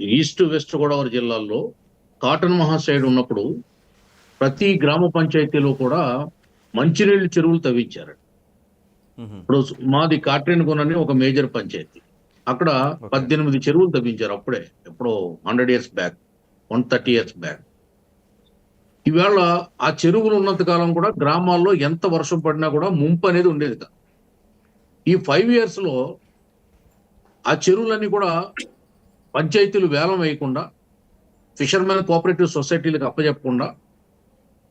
East west Godavari జిల్లాల్లో cotton మహాసైడ్ ఉన్నప్పుడు ప్రతి గ్రామ పంచాయతీలో కూడా మంచినీళ్ళు చెరువులు తవ్వించారు. ఇప్పుడు మాది కాట్రేన్ కొనని ఒక మేజర్ పంచాయతీ. అక్కడ పద్దెనిమిది చెరువులు తవ్వించారు అప్పుడే ఎప్పుడో hundred years back one thirty years back. ఈవేళ ఆ చెరువులు ఉన్నంత కాలం కూడా గ్రామాల్లో ఎంత వర్షం పడినా కూడా ముంపు అనేది ఉండేది కాదు. ఈ ఫైవ్ ఇయర్స్లో ఆ చెరువులన్నీ కూడా పంచాయతీలు వేలం వేయకుండా ఫిషర్మెన్ కోఆపరేటివ్ సొసైటీలకు అప్పచెప్పకుండా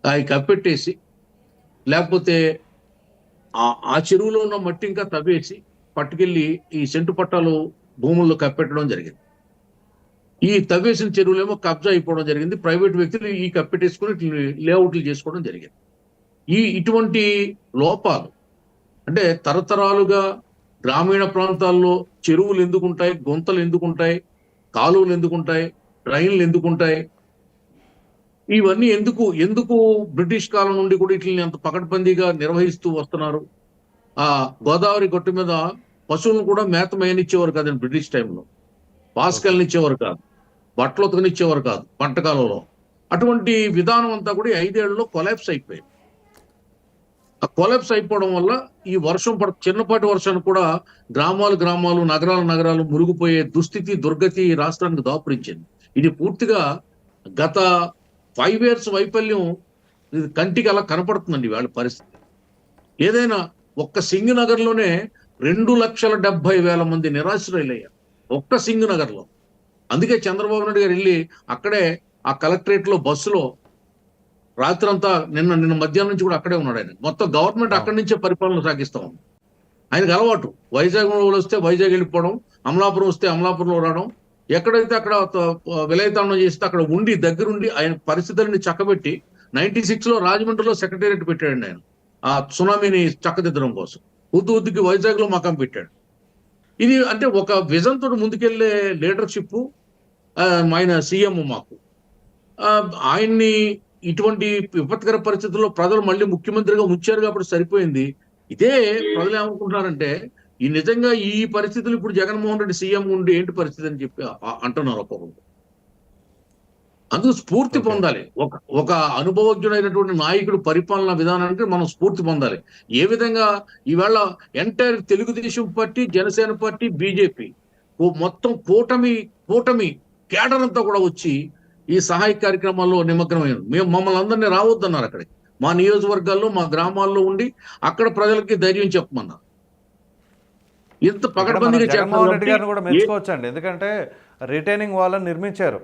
అవి కప్పెట్టేసి లేకపోతే ఆ- చెరువులో ఉన్న మట్టి ఇంకా తవ్వేసి పట్టుకెళ్ళి ఈ సెంటు పట్టాలు భూముల్లో కప్పెట్టడం జరిగింది. ఈ తవ్వేసిన చెరువులేమో కబ్జా అయిపోవడం జరిగింది. ప్రైవేట్ వ్యక్తులు ఈ కప్పెట్టేసుకుని లేఅవుట్లు చేసుకోవడం జరిగింది. ఈ ఇటువంటి లోపాలు అంటే తరతరాలుగా గ్రామీణ ప్రాంతాల్లో చెరువులు ఎందుకుంటాయి గుంతలు ఎందుకుంటాయి కాలువలు ఎందుకుంటాయి? ట్రైన్లు ఎందుకుంటాయి? ఇవన్నీ ఎందుకు ఎందుకు బ్రిటిష్ కాలం నుండి కూడా వీటిని అంత పకడ్బందీగా నిర్వహిస్తూ వస్తున్నారు? ఆ గోదావరి గట్టు మీద పశువులను కూడా మేత మేయనిచ్చేవారు కాదండి బ్రిటిష్ టైంలో. పాస్కల్నిచ్చేవారు కాదు. బట్టలు ఉతకనిచ్చేవారు కాదు పంటకాలంలో అటువంటి విధానం అంతా కూడా ఐదేళ్ళలో కొలాప్స్ అయిపోయింది. కొలాప్స్ అయిపోవడం వల్ల ఈ వర్షం పడ చిన్నపాటి వర్షాన్ని కూడా గ్రామాలు గ్రామాలు నగరాలు నగరాలు మురిగిపోయే దుస్థితి దుర్గతి రాష్ట్రానికి దాపురించింది. ఇది పూర్తిగా గత ఫైవ్ ఇయర్స్ వైఫల్యం ఇది కంటికి అలా కనపడుతుందండి వాళ్ళ పరిస్థితి. ఏదైనా ఒక్క సింగ్ నగర్లోనే రెండు లక్షల డెబ్బై వేల మంది నిరాశ్రయులయ్యారు. ఒక్క సింగ్ నగర్లో అందుకే చంద్రబాబు నాయుడు గారు వెళ్ళి అక్కడే ఆ కలెక్టరేట్లో బస్సులో రాత్రంతా నిన్న నిన్న మధ్యాహ్నం నుంచి కూడా అక్కడే ఉన్నాడు ఆయన. మొత్తం గవర్నమెంట్ అక్కడి నుంచే పరిపాలన సాగిస్తా ఉంది. ఆయనకు అలవాటు. వైజాగ్ వస్తే వైజాగ్ వెళ్ళిపోవడం అమలాపురం వస్తే అమలాపురంలో రావడం ఎక్కడైతే అక్కడ విలయతాండం చేస్తే అక్కడ ఉండి దగ్గరుండి ఆయన పరిస్థితులని చక్కబెట్టి నైన్టీ సిక్స్లో రాజమండ్రిలో సెక్రటేరియట్ పెట్టాడండి ఆయన. ఆ సునామీని చక్కదిద్దడం కోసం. ఉద్దు ఉద్దుకి వైజాగ్లో మకం పెట్టాడు. ఇది అంటే ఒక విజన్ తోటి ముందుకెళ్ళే లీడర్షిప్ ఆయన సీఎం మాకు. ఆయన్ని ఇటువంటి విపత్కర పరిస్థితుల్లో ప్రజలు మళ్ళీ ముఖ్యమంత్రిగా ఉంచారు కాబట్టి సరిపోయింది. ఇదే ప్రజలు ఏమనుకుంటున్నారంటే ఈ నిజంగా ఈ పరిస్థితులు ఇప్పుడు జగన్మోహన్ రెడ్డి సీఎం ఉండి ఏంటి పరిస్థితి అని చెప్పి అంటున్నారు ఒక్కొక్కరు అందుకు స్ఫూర్తి. పొందాలి. ఒక ఒక అనుభవజ్ఞుడైనటువంటి నాయకుడు పరిపాలన విధానానికి మనం స్ఫూర్తి పొందాలి. ఏ విధంగా ఈవేళ entire Telugu Desam party Janasena party BJP మొత్తం కూటమి కూటమి కేడర్ అంతా కూడా వచ్చి ఈ సహాయ కార్యక్రమాల్లో నిమగ్నమైంది మేము మమ్మల్ని అందరినీ రావద్దన్నారు అక్కడికి. మా నియోజకవర్గాల్లో మా గ్రామాల్లో ఉండి అక్కడ ప్రజలకి ధైర్యం చెప్పమన్నారు. ఇంత పకడ్బందీగా జగన్మోహన్ రెడ్డి గారిని కూడా ఎందుకంటే రిటైనింగ్ వాళ్ళని నిర్మించారు.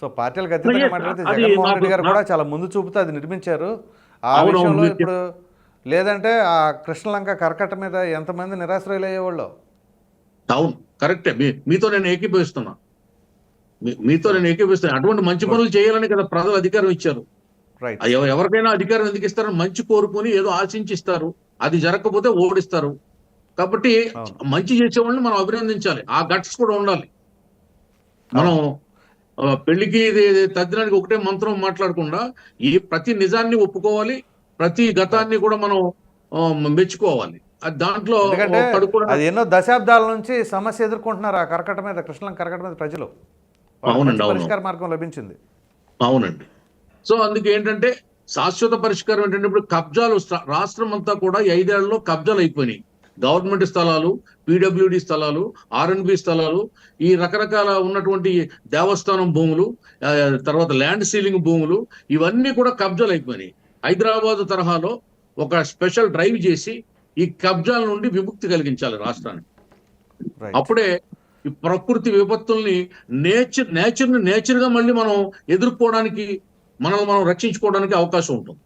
సో పార్టీలకు అతీతంగా మాట్లాడితే జగన్మోహన్ రెడ్డి గారు కూడా చాలా ముందు చూపుతూ అది నిర్మించారు. ఆ విషయంలో ఇప్పుడు లేదంటే ఆ కృష్ణలంక కరకట్ట మీద ఎంతమంది నిరాశ్రయులు అయ్యేవాళ్ళు అవును కరెక్టే. మీతో నేను ఏకీభవిస్తున్నా. మీ- మీతో నేను ఏకీభవిస్తున్నా అటువంటి మంచి పనులు చేయాలని కదా ప్రజలు అధికారం ఇచ్చారు. ఎవరికైనా అధికారం ఎందుకు ఇస్తారని మంచి కోరుకొని ఏదో ఆశించిస్తారు. అది జరగకపోతే ఓడిస్తారు. కాబట్టి. మంచి చేసే వాళ్ళని మనం అభినందించాలి. ఆ గట్స్ కూడా ఉండాలి. మనం పెళ్ళికి తద్దినానికి ఒకటే మంత్రం మాట్లాడకుండా ఈ ప్రతి నిజాన్ని ఒప్పుకోవాలి. ప్రతి గతాన్ని కూడా మనం మెచ్చుకోవాలి. అది దాంట్లో అది ఎన్నో దశాబ్దాల నుంచి సమస్య ఎదుర్కొంటున్నారు ఆ కరకట్ట మీద కృష్ణలంక కరకట్ట మీద ప్రజలు. అవునండి. పరిష్కార మార్గం లభించింది. అవునండి. సో అందుకే ఏంటంటే శాశ్వత పరిష్కారం ఏంటంటే ఇప్పుడు కబ్జాలు రాష్ట్రం అంతా కూడా ఐదేళ్ళలో కబ్జాలు అయిపోయినాయి. గవర్నమెంట్ స్థలాలు పీడబ్ల్యూడి స్థలాలు ఆర్ఎన్బి స్థలాలు ఈ రకరకాల ఉన్నటువంటి దేవస్థానం భూములు తర్వాత ల్యాండ్ సీలింగ్ భూములు ఇవన్నీ కూడా కబ్జాలు అయిపోయినాయి. హైదరాబాద్ తరహాలో ఒక స్పెషల్ డ్రైవ్ చేసి ఈ కబ్జాల నుండి విముక్తి కలిగించాలి రాష్ట్రానికి. అప్పుడే ఈ ప్రకృతి విపత్తుల్ని నేచర్ నేచర్ని నేచర్గా నేచర్గా మళ్ళీ మనం ఎదుర్కోవడానికి మనల్ని మనం రక్షించుకోవడానికి అవకాశం ఉంటుంది.